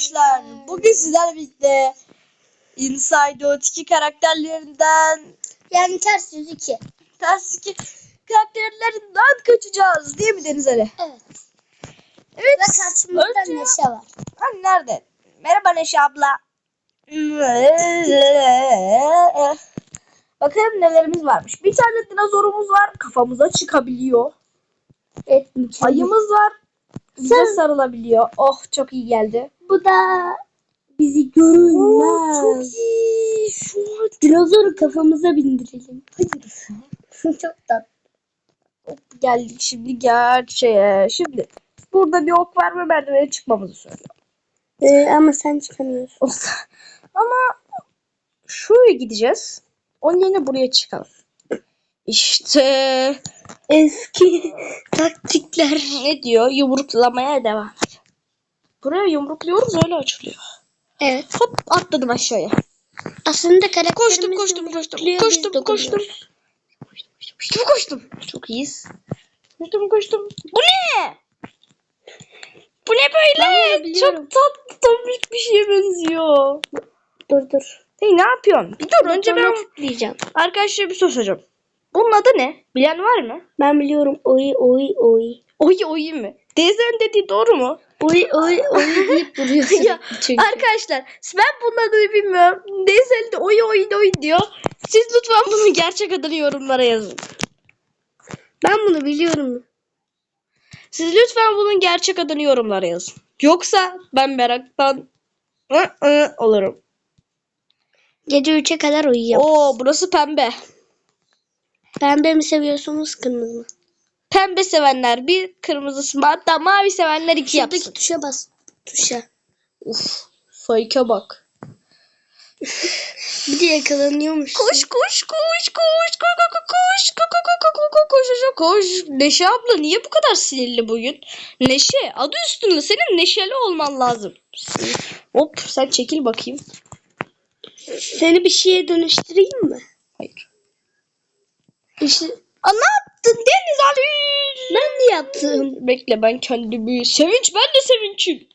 arkadaşlar. Bugün sizlerle birlikte Inside Out 2 karakterlerinden Yani ters yüz iki. ters 2 karakterlerinden kaçacağız değil mi Deniz Ali? Evet. Evet. Ve karşımızda Önce- Neşe var. Hani nerede? Merhaba Neşe abla. Bakalım nelerimiz varmış. Bir tane dinozorumuz var. Kafamıza çıkabiliyor. Evet mükemmel. Ayımız var. Bize Sen- sarılabiliyor. Oh çok iyi geldi. Bu da bizi görünmez. çok iyi. Şu an Dinozoru kafamıza bindirelim. Hayır. Çok tatlı. Geldik şimdi gerçeğe. Şimdi burada bir ok var ve merdivene çıkmamızı söylüyor. Ee, ama sen çıkamıyorsun. Ama şuraya gideceğiz. Onun yerine buraya çıkalım. İşte Eski taktikler. ne diyor? Yumruklamaya devam. Buraya yumrukluyoruz öyle açılıyor. Evet. Hop atladım aşağıya. Aslında karakterimiz Koştum koştum koştum. Koştum koştum. dokunuyoruz. Koştum koştum. Çok iyiyiz. Koştum koştum. Bu ne? Bu ne böyle? Çok tatlı tombik bir şeye benziyor. Dur dur. Hey ne yapıyorsun? Bir dur önce ben tıklayacağım. arkadaşlara bir soru soracağım. Bunun adı ne? Bilen var mı? Ben biliyorum. Oy oy oy. Oy oy mu? Teyzenin dediği doğru mu? Oy oy oy deyip duruyorsun. Ya, çünkü. Arkadaşlar ben bunun adını bilmiyorum. Teyzenin de oy oy oy diyor. Siz lütfen bunun gerçek adını yorumlara yazın. Ben bunu biliyorum. Siz lütfen bunun gerçek adını yorumlara yazın. Yoksa ben meraktan ı ı olurum. Gece 3'e kadar uyuyacağım. Oo burası pembe. Pembe mi seviyorsunuz kırmızı mı? Pembe sevenler bir, kırmızısı hatta mavi sevenler iki Şuradaki yapsın. tuşa bas. Tuşa. Uf, fake'e bak. Bir de yakalanıyormuş. Koş koş koş koş koş koş koş koş koş koş koş koş koş Neşe abla niye bu kadar sinirli bugün? Neşe adı üstünde senin neşeli olman lazım. Hop sen çekil bakayım. Seni bir şeye dönüştüreyim mi? Hayır. İşte Aa, ne yaptın Deniz Ali? ben de yaptım. Bekle ben kendimi. Sevinç ben de sevinçim.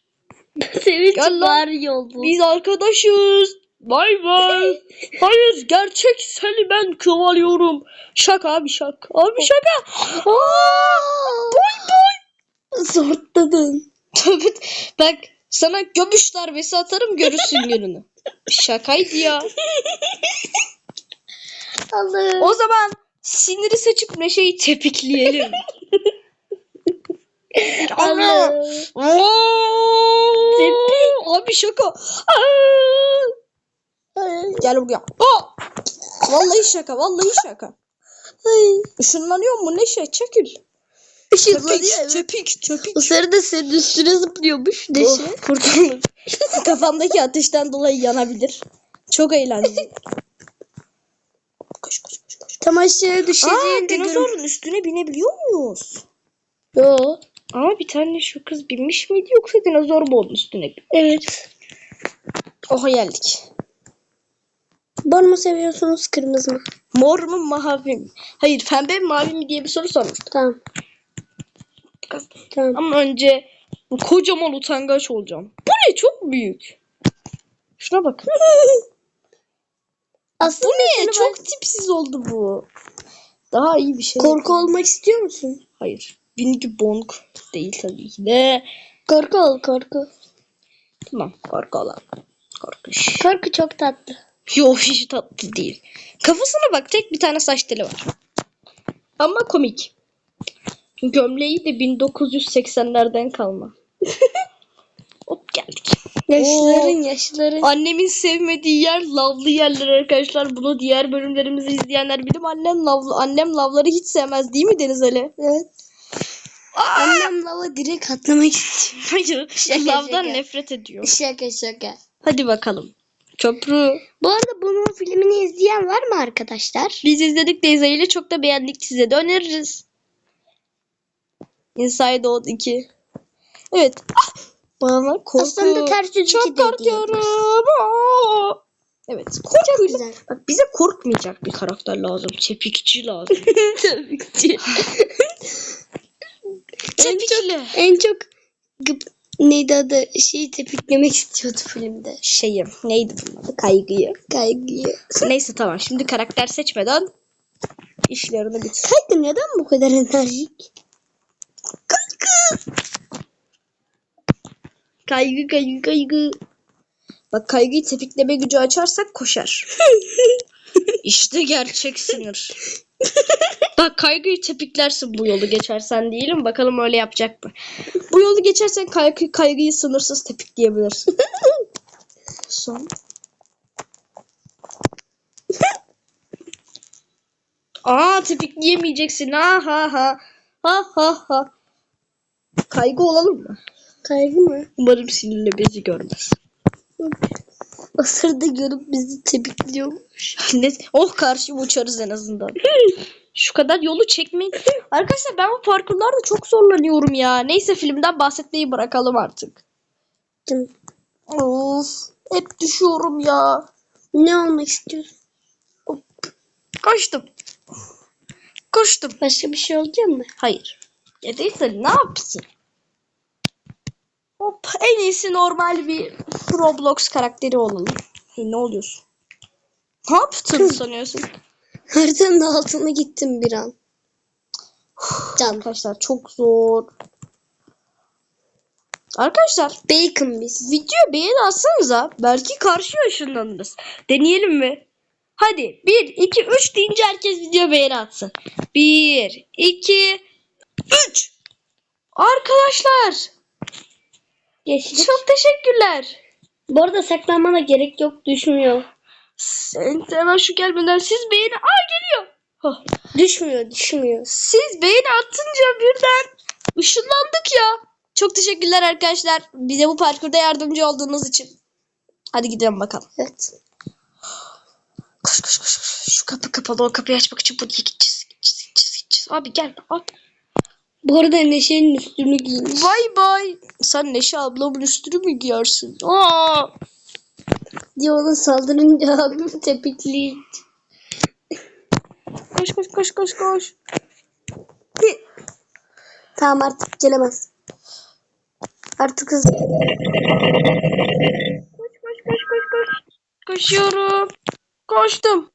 Sevinç Gel lan. var yol bu. Biz arkadaşız. Bay bay. Hayır gerçek seni ben kıvalıyorum. Şaka abi şaka. Abi şaka. Aa, boy boy. Zortladın. Tabii. Bak sana göbüş darbesi atarım görürsün gününü. Şakaydı ya. Allah. O zaman siniri seçip Neşe'yi tepikleyelim. Allah. Oo, Abi şaka. Gel buraya. Aa! Vallahi şaka, vallahi şaka. Işınlanıyor mu Neşe? Çekil. Işınlanıyor, Tepik, tepik, tepik. O sarı da senin üstüne zıplıyormuş. Neşe. Oh, kurtulur. Kafamdaki ateşten dolayı yanabilir. Çok eğlenceli. Koş koş koş koş. Tam aşağıya Aa, düşeceğinde görün. dinozorun üstüne binebiliyor muyuz? Yo. Aa bir tane şu kız binmiş miydi yoksa dinozor mu onun üstüne? Evet. Oha geldik. Mor mu seviyorsunuz kırmızı mı? Mor mu mavi mi? Hayır pembe mi mavi mi diye bir soru sormuş. Tamam. Tamam. Ama önce bu kocaman utangaç olacağım. Bu ne çok büyük. Şuna bakın. Aslında bu ne? Çok tipsiz oldu bu. Daha iyi bir şey. Korku olmak istiyor musun? Hayır. Winky Bong değil tabii ki de. Korku ol korku. Tamam korku olan. Korkuş. Korku çok tatlı. Yo hiç tatlı değil. Kafasına bak tek bir tane saç teli var. Ama komik. Gömleği de 1980'lerden kalma. Hop geldik. Yaşlıların yaşlıların. Annemin sevmediği yer lavlı yerler arkadaşlar. Bunu diğer bölümlerimizi izleyenler bilir. Annem lavlı, annem lavları hiç sevmez değil mi Deniz Ali? Evet. Annem lava direkt atlamak istiyor. Hayır. Şaka, lavdan şaka. nefret ediyor. Şaka şaka. Hadi bakalım. Köprü. Bu arada bunun filmini izleyen var mı arkadaşlar? Biz izledik Teyze ile çok da beğendik. Size de öneririz. Inside Out 2. Evet. Ah! Bana korku. Aslında ters yüz Çok korkuyorum. Aa! Evet. Korkuyla. güzel. Bak bize korkmayacak bir karakter lazım. Tepikçi lazım. Tabii ki. en çok, en çok gıp, Neydi adı? Şeyi tepiklemek istiyordu filmde. Şeyi neydi bunun adı? Kaygıyı. Kaygıyı. Neyse tamam şimdi karakter seçmeden işlerini bitir. Kaygı neden bu kadar enerjik? Kaygı kaygı kaygı. Bak kaygıyı tepikleme gücü açarsak koşar. işte gerçek sinir. Bak kaygıyı tepiklersin bu yolu geçersen diyelim. Bakalım öyle yapacak mı? Bu yolu geçersen kaygı, kaygıyı sınırsız tepikleyebilirsin. Son. Aa tepikleyemeyeceksin. Ha ha ha. Ha ha ha. Kaygı olalım mı? Kaygı mı? Umarım sinirle bizi görmez. O sırada görüp bizi tepikliyormuş. ne? Oh karşıya uçarız en azından. Şu kadar yolu çekmeyin. Arkadaşlar ben bu parkurlarda çok zorlanıyorum ya. Neyse filmden bahsetmeyi bırakalım artık. Of. Hep düşüyorum ya. Ne olmak istiyorsun? Koştum. Koştum. Başka bir şey olacak mı? Hayır. Ya değilse ne yapsın? Hop en iyisi normal bir Roblox karakteri olalım. Hey, ne oluyorsun? Ne yaptın sanıyorsun? Haritanın altına gittim bir an. Can. Arkadaşlar çok zor. Arkadaşlar Bacon biz. video beğeni atsanıza belki karşıya ışınlanırız. Deneyelim mi? Hadi 1, 2, 3 deyince herkes video beğeni atsın. 1, 2, 3. Arkadaşlar Geçtik. çok teşekkürler. Bu arada saklanmana gerek yok düşmüyor. Sen hemen şu gelmeden siz beğeni... Aa geliyor. Hah. Düşmüyor düşmüyor. Siz beğeni atınca birden ışınlandık ya. Çok teşekkürler arkadaşlar. Bize bu parkurda yardımcı olduğunuz için. Hadi gidelim bakalım. Evet. Koş koş koş. koş. Şu kapı kapalı. O kapıyı açmak için buraya gideceğiz. Gideceğiz, gideceğiz, gideceğiz. Abi gel. Abi. Bu arada Neşe'nin üstünü giymiş. Bay bay. Sen Neşe ablamın üstünü mü giyiyorsun? Aa. Diye ona saldırınca abim tepikli. Koş koş koş koş koş. Tamam artık gelemez. Artık hızlı. Koş koş koş koş koş. Koşuyorum. Koştum.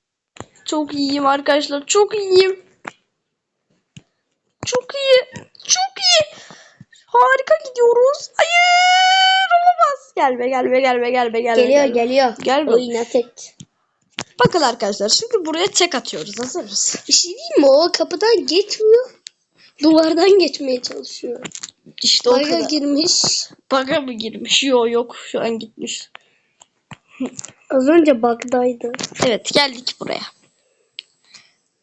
Çok iyiyim arkadaşlar. Çok iyiyim. Çok iyi. Çok iyi. Harika gidiyoruz. Hayır olamaz. Gelme gelme gelme gelme gelme. Geliyor gelme. geliyor. Gelme. O inat et. Bakın arkadaşlar şimdi buraya tek atıyoruz. Hazır mısın? Bir şey diyeyim mi? O kapıdan geçmiyor. Duvardan geçmeye çalışıyor. İşte o Baga kadar. girmiş. Baga mı girmiş? Yok yok şu an gitmiş. Az önce bug'daydı. Evet geldik buraya.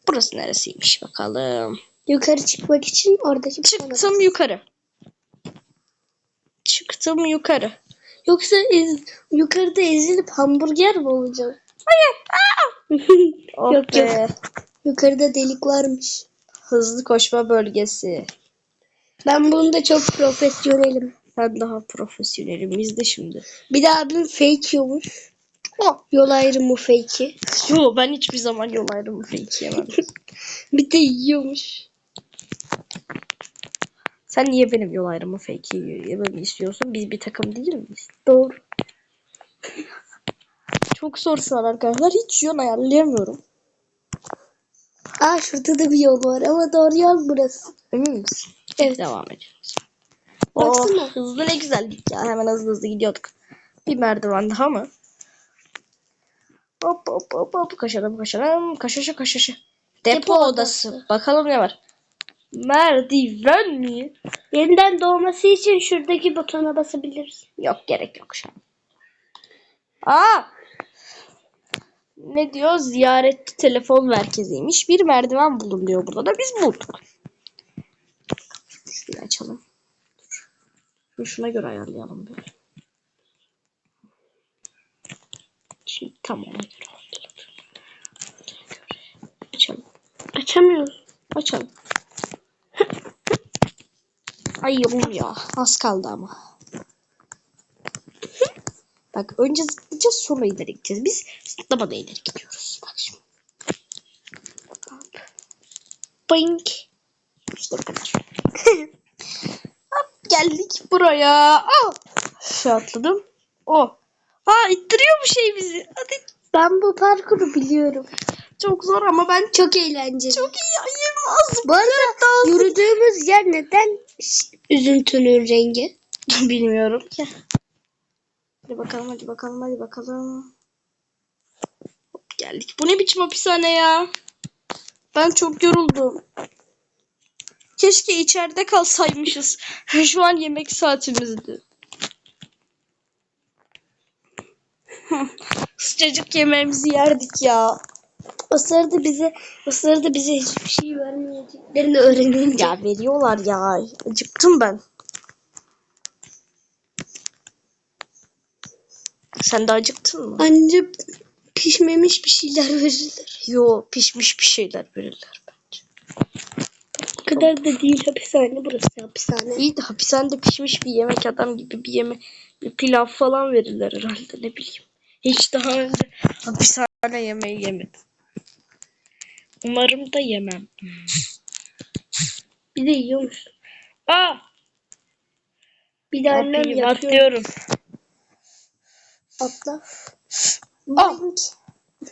Burası neresiymiş bakalım. Yukarı çıkmak için bas. Çıktım yukarı. Çıktım yukarı. Yoksa ez- yukarıda ezilip hamburger mi olacak? Oh Yok, be. yok. Yukarıda delik varmış. Hızlı koşma bölgesi. Ben bunda çok profesyonelim. Ben daha profesyonelim. İzle şimdi. Bir de abim fake yiyormuş. Oh. Yol ayrımı fake'i. Yo ben hiçbir zaman yol ayrımı fake yemem. Bir de yiyormuş. Sen niye benim yol ayrımı fake yememi istiyorsun? Biz bir takım değil miyiz? Doğru. Çok zor şu an arkadaşlar. Hiç yön ayarlayamıyorum. Aa şurada da bir yol var ama doğru yol burası. Emin misin? Evet. Devam ediyoruz. Baksana. Oh, hızlı ne güzellik ya. Hemen hızlı hızlı gidiyorduk. Bir merdiven daha mı? Hop hop hop hop. Koşalım koşalım. Koşuşu koşuşu. Depo, Depo odası. odası. Bakalım ne var. Merdiven mi? Yeniden doğması için şuradaki butona basabiliriz. Yok gerek yok şu an. Aa! Ne diyor? Ziyaretçi telefon merkeziymiş. Bir merdiven bulun diyor burada da. Biz bulduk. Şurayı açalım. Dur, Şuna göre ayarlayalım böyle. Şimdi tam ona göre. Açalım. Açamıyoruz. Açalım. Ay oğlum ya. Az kaldı ama. Bak önce zıplayacağız sonra ileri gideceğiz. Biz zıplamadan ileri gidiyoruz. Bak şimdi. Hop. Boink. İşte bu kadar. Hop. geldik buraya. Aa. Şu atladım. O. Ha ittiriyor bu şey bizi. Hadi. Ben bu parkuru biliyorum. Çok zor ama ben Çok eğlenceli. çok iyi ayırmaz. Bu arada yürüdüğümüz yer neden üzüntünün rengi? Bilmiyorum ki. Hadi bakalım hadi bakalım hadi bakalım. Hop, geldik. Bu ne biçim hapishane ya? Ben çok yoruldum. Keşke içeride kalsaymışız. Şu an yemek saatimizdi. Sıcacık yemeğimizi yerdik ya. O sırada bize o sırada bize hiçbir şey vermeyeceklerini öğrenince. Ya veriyorlar ya. Acıktım ben. Sen de acıktın mı? Anca pişmemiş bir şeyler verirler. Yo pişmiş bir şeyler verirler bence. O kadar da değil hapishane burası hapishane. İyi de hapishanede pişmiş bir yemek adam gibi bir yemek bir pilav falan verirler herhalde ne bileyim. Hiç daha önce hapishane yemeği yemedim. Umarım da yemem. Bir de yiyormuş. Aa! Bir de annem Yapayım, yapıyor. atlıyorum. Atla. Al. Boink.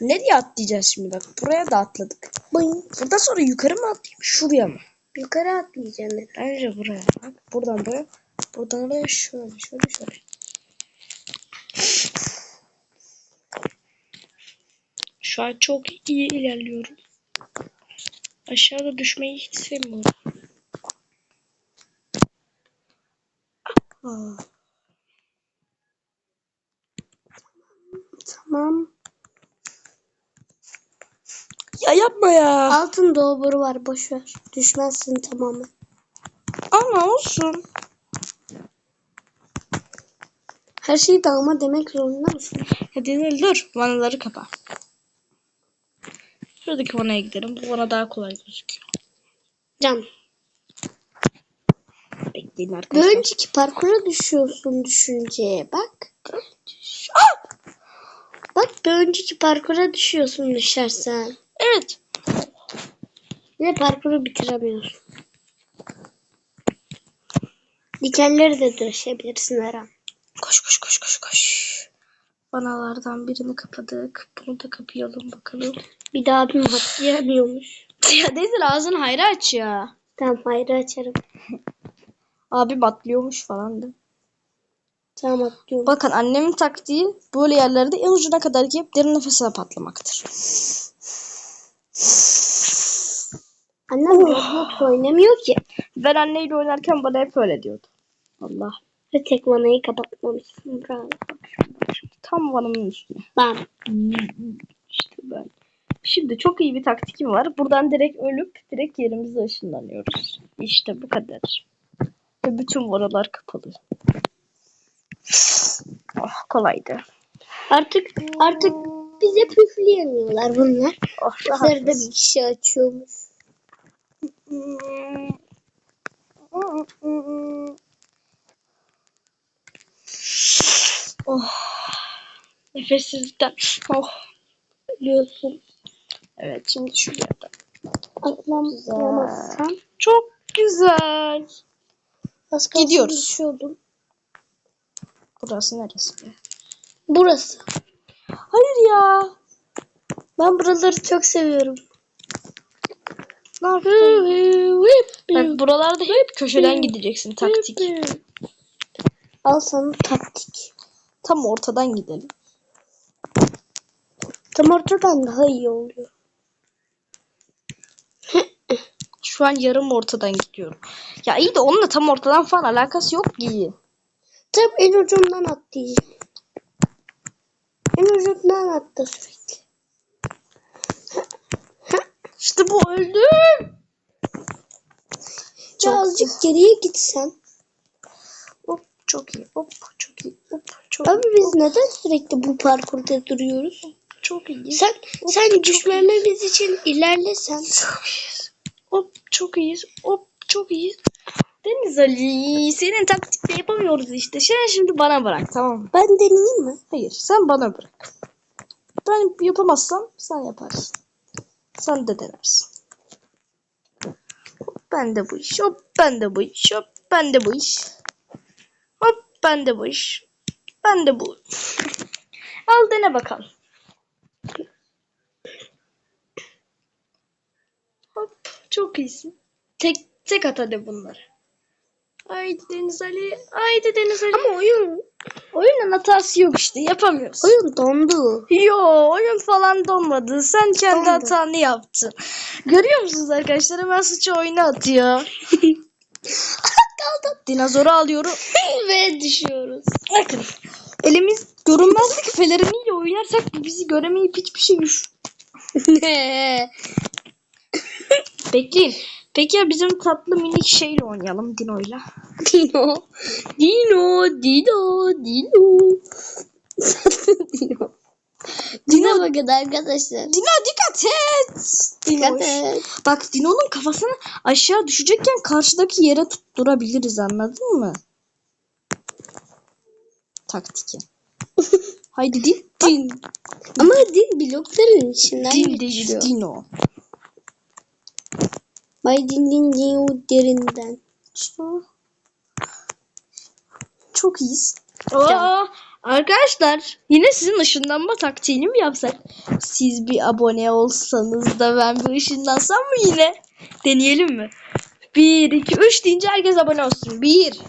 Nereye atlayacağız şimdi bak? Buraya da atladık. Boink. Buradan sonra yukarı mı atlayayım? Şuraya mı? Yukarı atlayacaksın. dedim. Bence buraya. Bak buradan buraya. Buradan oraya şöyle şöyle şöyle. Şu an çok iyi ilerliyorum. Aşağıda düşmeyi hiç sevmiyorum. Tamam. Ya yapma ya. Altın doğru var boş ver. Düşmezsin tamamen. Ama olsun. Her şeyi dağma demek zorunda mısın? Hadi dur, dur. Vanaları kapa. Şuradaki vanaya gidelim. Bu vana daha kolay gözüküyor. Can. Bekleyin Bir arkadaşlar. önceki parkura düşüyorsun düşünceye bak. Bak bir önceki parkura düşüyorsun düşersen. Evet. Yine parkuru bitiremiyorsun. Dikenleri de düşebilirsin her an. Koş koş koş koş koş. Vanalardan birini kapadık. Bunu da kapayalım bakalım. Bir daha abim atlayamıyormuş. ya Deniz'in ağzını hayra aç ya. Tamam hayır açarım. Abim atlıyormuş falan da. Tamam atlıyorum. Bakın annemin taktiği böyle yerlerde en ucuna kadar giyip derin nefese patlamaktır. Annem Roblox oynamıyor ki. Ben anneyle oynarken bana hep öyle diyordu. Allah. Ve tek vanayı kapatmamışsın. Bravo. Tam vanamın üstüne. Ben. İşte ben. Şimdi çok iyi bir taktikim var. Buradan direkt ölüp direkt yerimize ışınlanıyoruz. İşte bu kadar. Ve bütün vanalar kapalı. Oh kolaydı. Artık artık bize püfleyemiyorlar bunlar. Oh Sırada bir kişi açıyormuş. Oh. Nefessizlikten. Oh. Biliyorsun. Evet şimdi şuraya da. Atlamazsan Çok güzel. Az kalsın Gidiyoruz. düşüyordum. Burası neresi? Burası. Hayır ya. Ben buraları çok seviyorum. Ne yaptın? Bak buralarda hep köşeden gideceksin taktik. Al sana taktik. Tam ortadan gidelim. Tam ortadan daha iyi oluyor. Şu an yarım ortadan gidiyorum. Ya iyi de onunla tam ortadan falan alakası yok ki. Tam en ucundan atlayacağım. En ucundan attı sürekli. İşte bu öldüm. Birazcık geriye gitsen. Hop çok iyi. Hop çok iyi. Hop çok Abi biz neden sürekli bu parkurda duruyoruz? çok iyi. Sen sen düşmememiz için ilerlesen. Çok iyiyiz. Hop çok iyiyiz. Hop çok iyiyiz. Deniz Ali senin taktikle yapamıyoruz işte. Sen şimdi bana bırak tamam mı? Ben deneyeyim mi? Hayır sen bana bırak. Ben yapamazsam sen yaparsın. Sen de denersin. Hop ben de bu iş. Hop ben de bu iş. Hop ben de bu iş. Ben de bu iş. Ben de bu. Al dene bakalım. Çok iyisin. Tek tek at hadi bunları. Haydi Deniz Ali. Haydi Deniz Ali. Ama oyun Oyunun hatası yok işte yapamıyoruz. oyun dondu. Yo oyun falan donmadı. Sen kendi Dondu. hatanı yaptın. Görüyor musunuz arkadaşlar? Hemen suçu oyuna atıyor. Kaldı. Dinozoru alıyorum. Ve düşüyoruz. Bakın. Elimiz görünmezlik feleriniyle oynarsak bizi göremeyip hiçbir şey. Ne? Bekleyin. Peki ya bizim tatlı minik şeyle oynayalım Dino'yla. Dino. Dino. Dino. Dino. Dino. Dino bakın arkadaşlar. Dino dikkat et. Dikkat et. Bak Dino'nun kafasını aşağı düşecekken karşıdaki yere tutturabiliriz anladın mı? Taktiki. Haydi din. Din. Ama din blokların içinden Din geçiyor. Dino. Bay din din din o derinden. Çok iyiyiz. Aa, arkadaşlar yine sizin ışınlanma taktiğini mi yapsak? Siz bir abone olsanız da ben bir ışınlansam mı yine? Deneyelim mi? 1, 2, 3 deyince herkes abone olsun. 1,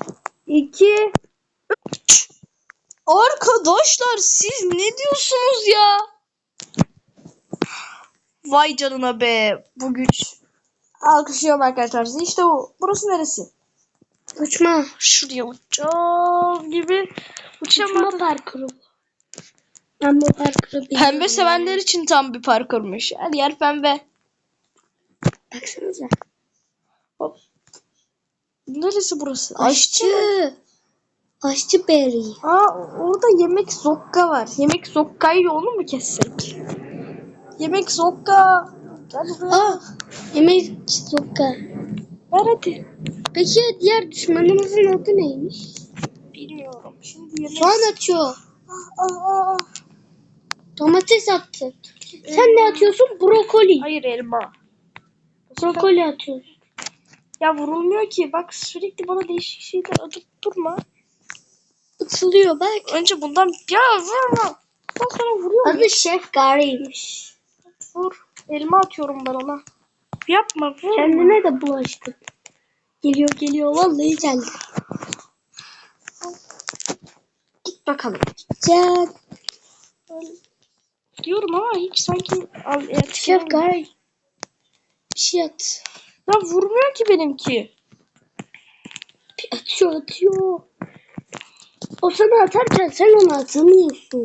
2, 3. Arkadaşlar siz ne diyorsunuz ya? Vay canına be bu güç. Alkışlıyorum arkadaşlar. İşte bu. Burası neresi? Uçma. Şuraya uçacağım gibi Uçma uçamadım. parkuru. Ben bu parkuru. Pembe sevenler için tam bir parkurmuş. Her yer pembe. Baksanıza. Hop. Neresi burası? Aşçı. Aşçı Berry. Aa orada yemek zokka var. Yemek zokkayı onu mu kessek? Yemek zokka. Gel buraya. Aa, yemek sokka. Ver hadi. Peki ya diğer düşmanımızın adı neymiş? Bilmiyorum. Şimdi yemek... Soğan atıyor. Aa, aa, aa. Domates attı. Sen ne atıyorsun? Brokoli. Hayır elma. Brokoli atıyorsun. Ya vurulmuyor ki. Bak sürekli bana değişik şeyler atıp durma. Atılıyor bak. Önce bundan ya vurma. Ben sana vuruyorum. Adı Şef Gary'ymiş. Vur. Elma atıyorum ben ona. Yapma vur. Kendine de bulaştı. Geliyor geliyor vallahi geldi. Git bakalım. Can. Diyorum ama hiç sanki al Şef olmuyor. Gary. Bir şey at. Ya vurmuyor ki benimki. Atıyor atıyor. O sana atarken sen onu atamıyorsun.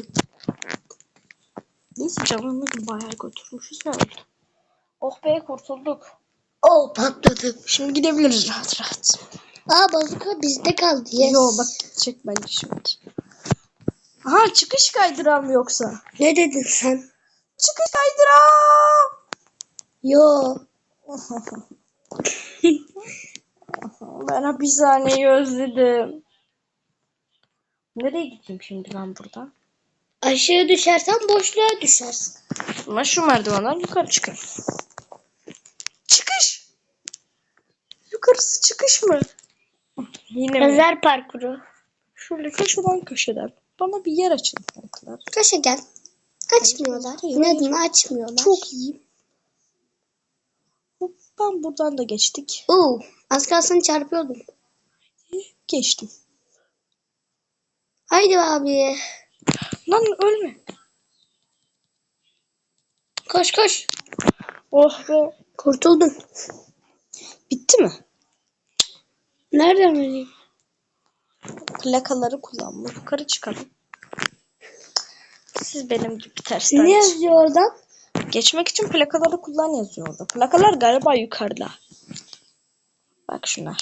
Neyse canını bayağı götürmüşüz herhalde. Oh be kurtulduk. O patladı. Şimdi gidebiliriz rahat rahat. Aa bazuka bizde kaldı. Yes. Yo bak çek bence şimdi. Aha çıkış kaydıran mı yoksa? Ne dedin sen? Çıkış kaydıran. Yo. Ben hapishaneyi özledim. Nereye gideyim şimdi ben buradan? Aşağı düşersen boşluğa düşersin. Ama şu merdivenden yukarı çıkayım. Çıkış. Yukarısı çıkış mı? Yine mi? Pazar parkuru. Şöyle köşeden köşeden. Bana bir yer açın gel. Açmıyorlar. İnadına açmıyorlar. Çok iyi. Ben buradan da geçtik. Oo, az kalsın çarpıyordum. Geçtim. Haydi abi. Lan ölme. Koş koş. Oh be. Kurtuldun. Bitti mi? Nereden öleyim? Plakaları kullanma. Yukarı çıkalım. Siz benim gibi tersten Ne yazıyor oradan? Geçmek için plakaları kullan yazıyor orada. Plakalar galiba yukarıda. Bak şunlar.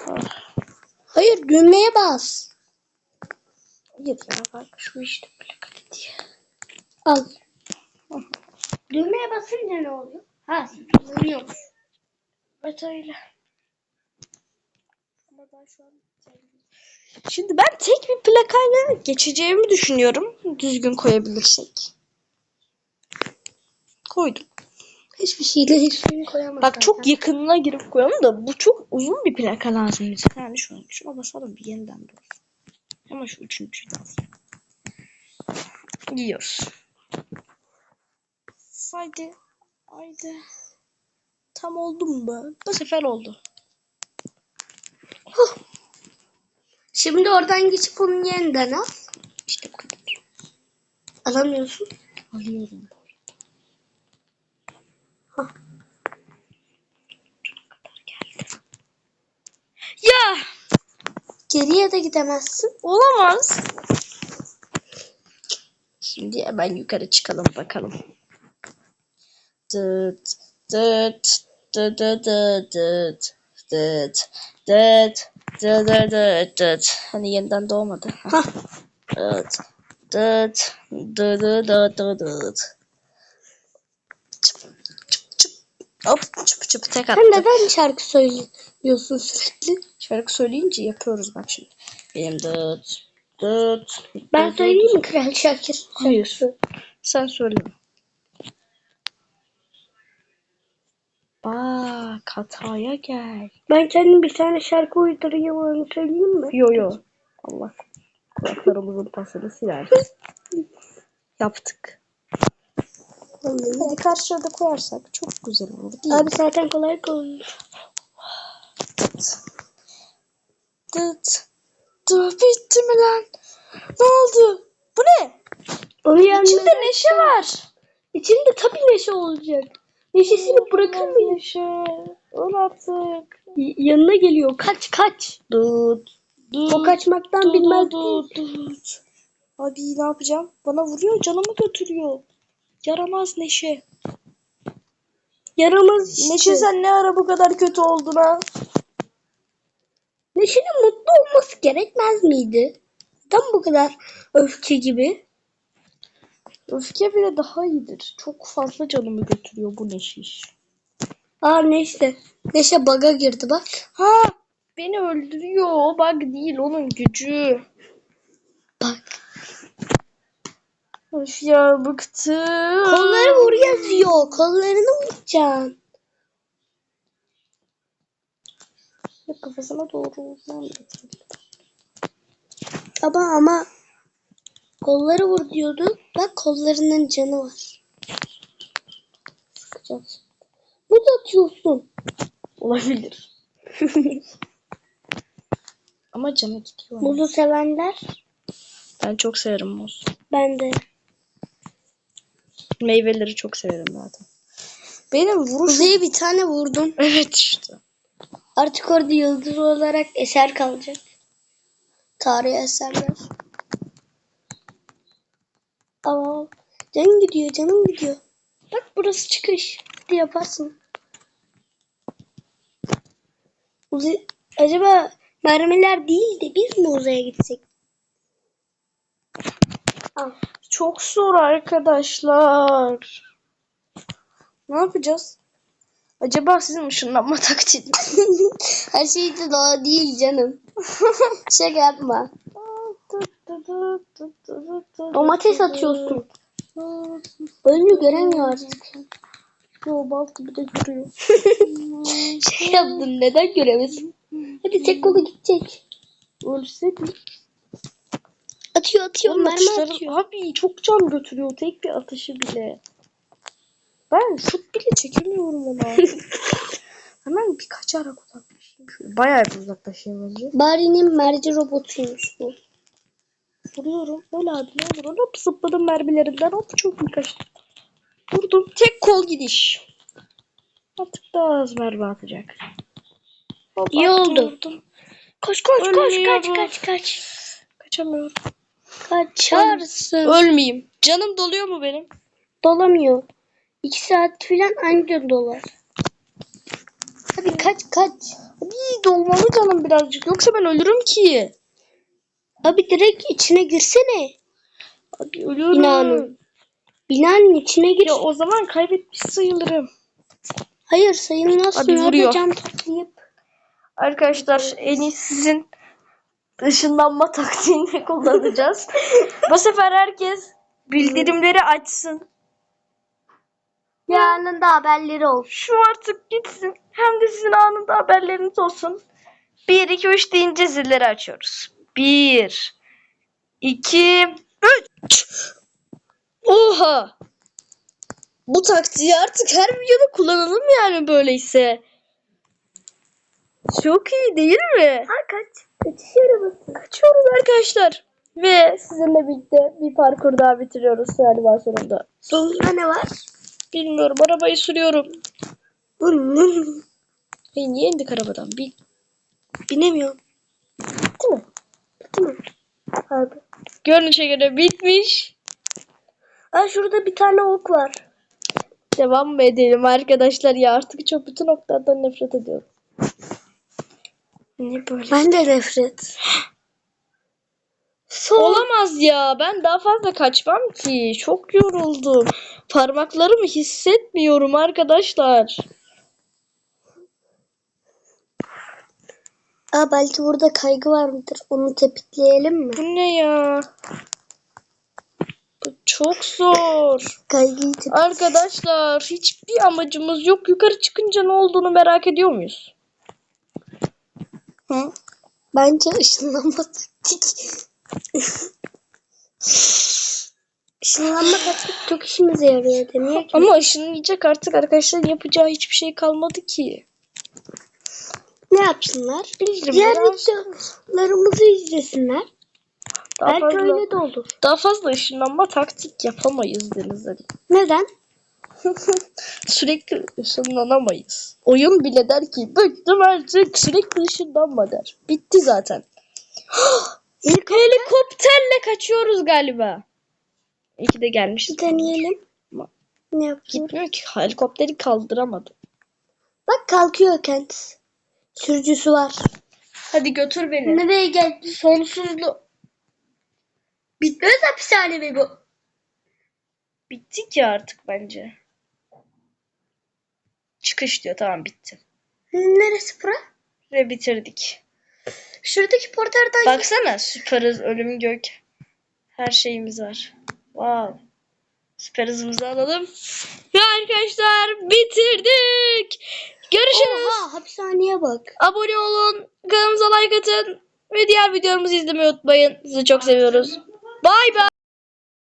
Ah, Hayır düğmeye bas. Hayır ya bak şu işte plaka diye. Al. Düğmeye basınca ne oluyor? Ha, yanıyor. Evet öyle. Ama ben şu an Şimdi ben tek bir plakayla geçeceğimi düşünüyorum. Düzgün koyabilirsek. Koydum. Hiçbir şeyle hiçbirini koyamaz. Bak çok yakınına girip koyalım da bu çok uzun bir plaka lazım. Yani şuna, şuna basalım bir yeniden dur. Ama şu üçüncüyü lazım. Yiyoruz. Haydi. Haydi. Tam oldu mu bu? Bu sefer oldu. Şimdi oradan geçip onu yeniden al. İşte bu kadar. Alamıyorsun. Alıyorum. Hah. Ya Geriye de gidemezsin. olamaz. Şimdi hemen yukarı çıkalım bakalım. Dıt dıt dıt dıt dıt dıt dıt dıt dıt dıt. Hani yeniden doğmadı. Dıt dıt dıt dıt dıt dıt. Hop çıp çıp tek Sen attım. neden şarkı söylüyorsun sürekli? Şarkı söyleyince yapıyoruz bak şimdi. Benim dıt dıt. Ben dıt, söyleyeyim mi Kral Şakir? Hayır. Sen söyle. Bak hataya gel. Ben kendim bir tane şarkı uydurayım onu söyleyeyim mi? Yo yo. Allah kulaklarımızın pasını siler. Yaptık. Hadi karşıya da koyarsak çok güzel olur değil Abi mi? zaten kolay kolay. Dıt. Dıt. Bitti mi lan? Ne oldu? Bu ne? Yanına... İçinde neşe var. İçinde tabii neşe olacak. Neşesini bırakır mıyım? Neşe. Öl artık. Y- yanına geliyor. Kaç kaç. Dıt. Dıt. O kaçmaktan Dıt, bilmez. dıt, dıt. Abi ne yapacağım? Bana vuruyor canımı götürüyor. Yaramaz Neşe. Yaramaz işte. Neşe sen ne ara bu kadar kötü oldun ha? Neşe'nin mutlu olması gerekmez miydi? Tam bu kadar öfke gibi. Öfke bile daha iyidir. Çok fazla canımı götürüyor bu Neşiş. Aa Neşe. Neşe baga girdi bak. Ha beni öldürüyor. O bug değil onun gücü. Bak. Öf ya bıktım. Kolları vur yazıyor. Kollarını vuracaksın. Ya Kafasına doğru vurmam lazım. Baba ama kolları vur diyordu. Bak kollarının canı var. Sıkacağız. Muz atıyorsun. Olabilir. Ama canı gidiyor. Muzu sevenler Ben çok severim muz. ben de. Meyveleri çok severim zaten. Benim vuruş... Kuzeye bir tane vurdum. Evet işte. Artık orada yıldız olarak eser kalacak. Tarihi eserler. Aa, canım gidiyor, canım gidiyor. Bak burası çıkış. Hadi yaparsın. Uzi, acaba mermiler değil de biz mi uzaya gitsek? Çok zor arkadaşlar. Ne yapacağız? Acaba sizin ışınlanma taktiğiniz? Her şey de daha değil canım. Şaka yapma. Domates atıyorsun. Önünü göremiyor artık. Yo bal gibi de görüyor. Şey yaptın neden göremesin? Hadi tek kolu gidecek. Ölse bir Atıyor atıyor Onun mermi atıyor. abi çok can götürüyor tek bir atışı bile. Ben şut bile çekemiyorum ona. Hemen bir kaçarak uzaklaşayım. Şöyle bayağı bir uzaklaşayım önce. Bari'nin merci robotuymuş bu. Vuruyorum. Öyle abi ne olur. Hop zıpladım mermilerinden. Hop çok iyi kaçtım. Vurdum. Tek kol gidiş. Artık daha az mermi atacak. Hop, İyi oldu. vurdum. Koş koş koş kaç kaç kaç. Kaçamıyorum. Kaçarsın. Ölmeyeyim. Canım doluyor mu benim? Dolamıyor. İki saat falan anca dolar. Hadi kaç kaç. Bir dolmalı canım birazcık. Yoksa ben ölürüm ki. Abi direkt içine girsene. Abi ölüyorum. Binanın. Binanın içine gir. Ya o zaman kaybetmiş sayılırım. Hayır sayılmaz. Abi vuruyor. can toplayıp. Arkadaşlar en iyi sizin ışınlanma taktiğini kullanacağız. Bu sefer herkes bildirimleri açsın. Anında haberleri olsun. Şu artık gitsin. Hem de sizin anında haberleriniz olsun. 1, 2, 3 deyince zilleri açıyoruz. 1, 2, 3. Oha! Bu taktiği artık her videoda kullanalım yani böyleyse. Çok iyi değil mi? Ha kaç. Arabası. Kaçıyoruz arkadaşlar. Ve sizinle birlikte bir parkur daha bitiriyoruz galiba sonunda. Sonunda ne var? Bilmiyorum arabayı sürüyorum. Hey, niye indik arabadan? Bin. Binemiyorum. Bitti mi? Bitti mi? Harbi. Görünüşe göre bitmiş. Aa şurada bir tane ok var. Devam mı edelim arkadaşlar ya artık çok bütün oklardan nefret ediyorum. Niye böyle? Ben de nefret. Son. Olamaz ya ben daha fazla kaçmam ki. Çok yoruldum. Parmaklarımı hissetmiyorum arkadaşlar. Aa belki burada kaygı var mıdır? Onu tepikleyelim mi? Bu ne ya? Bu çok zor. Kaygıyı tepik. Arkadaşlar hiçbir amacımız yok. Yukarı çıkınca ne olduğunu merak ediyor muyuz? Hı? Bence ışınlanma taktik. Işınlanma taktik çok işimize yarıyor demiyor ki. Ama ışınlayacak artık arkadaşlar yapacağı hiçbir şey kalmadı ki. Ne yapsınlar? Bildirim Diğer videolarımızı izlesinler. daha Belki fazla, öyle de olur. daha fazla ışınlanma taktik yapamayız Deniz Ali. Neden? Sürekli ışınlanamayız. Oyun bile der ki bıktım artık sürekli ışınlanma der. Bitti zaten. Helikopterle kaçıyoruz galiba. İyi ki de gelmişiz. Deneyelim. Ne yapayım? Gitmiyor ki helikopteri kaldıramadım. Bak kalkıyor kendisi. Sürücüsü var. Hadi götür beni. Nereye geldi? Sonsuzlu. Bitmez hapishane mi bu? Bitti ki artık bence. Çıkış diyor tamam bitti. Neresi bura? Ve bitirdik. Şuradaki portardan Baksana süper hız, ölüm gök. Her şeyimiz var. Wow. Süper hızımızı alalım. Ve arkadaşlar bitirdik. Görüşürüz. Oha hapishaneye bak. Abone olun. Kanalımıza like atın. Ve diğer videolarımızı izlemeyi unutmayın. Sizi çok seviyoruz. Bay bay.